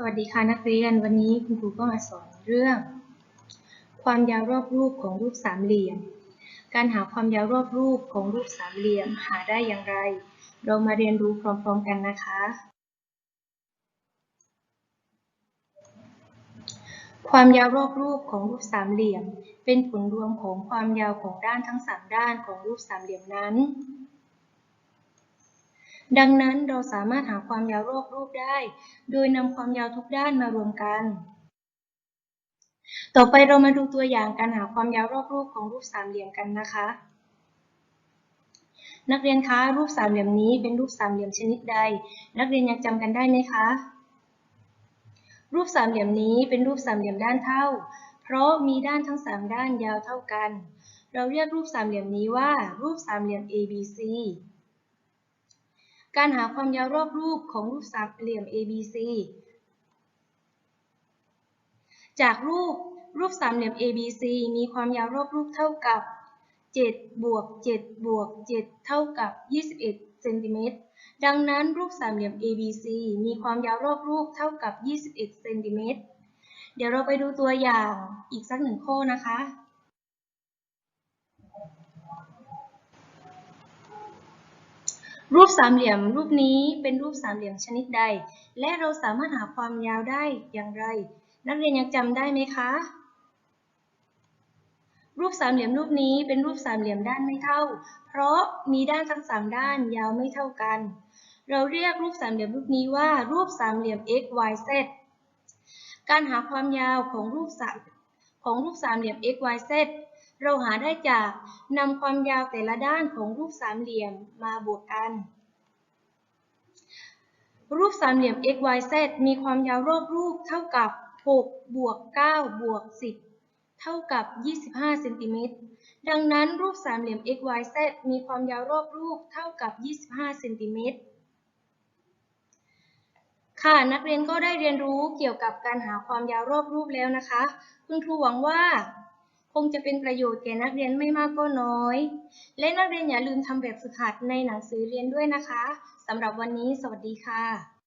สวัสดีค่ะนักเรียนวันนี้คุณครูก็มาสอนเรื่อง ความยาวรอบรูปของรูปสามเหลี่ยม การหาความยาวรอบรูปของรูปสามเหลี่ยมหาได้อย่างไร เรามาเรียนรู้พร้อมๆกันนะคะ ความยาวรอบรูปของรูปสามเหลี่ยม เป็นผลรวมของความยาวของด้านทั้งสามด้านของรูปสามเหลี่ยมนั้น ดังนั้นเราสามารถหาความยาวรอบรูปได้ โดยนำความยาวทุกด้านมารวมกัน ต่อไปเรามาดูตัวอย่างการหาความยาวรอบรูปของรูปสามเหลี่ยมกันนะคะ นักเรียนคะรูปสามเหลี่ยมนี้เป็นรูปสามเหลี่ยมชนิดใด นักเรียนยังจำกันได้ไหมคะ รูปสามเหลี่ยมนี้เป็นรูปสามเหลี่ยมด้านเท่า เพราะมีด้านทั้งสามด้านยาวเท่ากัน เราเรียกรูปสามเหลี่ยมนี้ว่า รูปสามเหลี่ยม ABC การหาความยาวรอบรูปของรูปสามเหลี่ยม ABC จากรูปรูปสามเหลี่ยม ABC มีความยาวรอบรูปเท่ากับ7บวก7บวก7เท่ากับ 21เซนติเมตร ดังนั้นรูปสามเหลี่ยม ABC มีความยาวรอบรูปเท่ากับ 21เซนติเมตร เดี๋ยวเราไปดูตัวอย่างอีกสักหนึ่งข้อนะคะ รูปสามเหลี่ยมรูปนี้เป็นรูปสามเหลี่ยมชนิดใด และเราสามารถหาความยาวได้อย่างไร นักเรียนยังจำได้ไหมคะ รูปสามเหลี่ยมรูปนี้เป็นรูปสามเหลี่ยมด้านไม่เท่า เพราะมีด้านทั้งสามด้านยาวไม่เท่ากัน เราเรียกรูปสามเหลี่ยมรูปนี้ว่ารูปสามเหลี่ยม x y z การหาความยาวของรูปสามของรูปสามเหลี่ยม x y z เราหาได้จากนำความยาวแต่ละด้านของรูปสามเหลี่ยมมาบวกกัน รูปสามเหลี่ยม x y z มีความยาวรอบรูปเท่ากับ 6 บวก 9 บวก 10 เท่ากับ 25 เซนติเมตร ดังนั้นรูปสามเหลี่ยม x y z มีความยาวรอบรูปเท่ากับ 25 เซนติเมตรค่ะ นักเรียนก็ได้เรียนรู้เกี่ยวกับการหาความยาวรอบรูปแล้วนะคะ คุณครูหวังว่า คงจะเป็นประโยชน์แก่นักเรียนไม่มากก็น้อย และนักเรียนอย่าลืมทำแบบฝึกหัดในหนังสือเรียนด้วยนะคะสำหรับวันนี้ สวัสดีค่ะ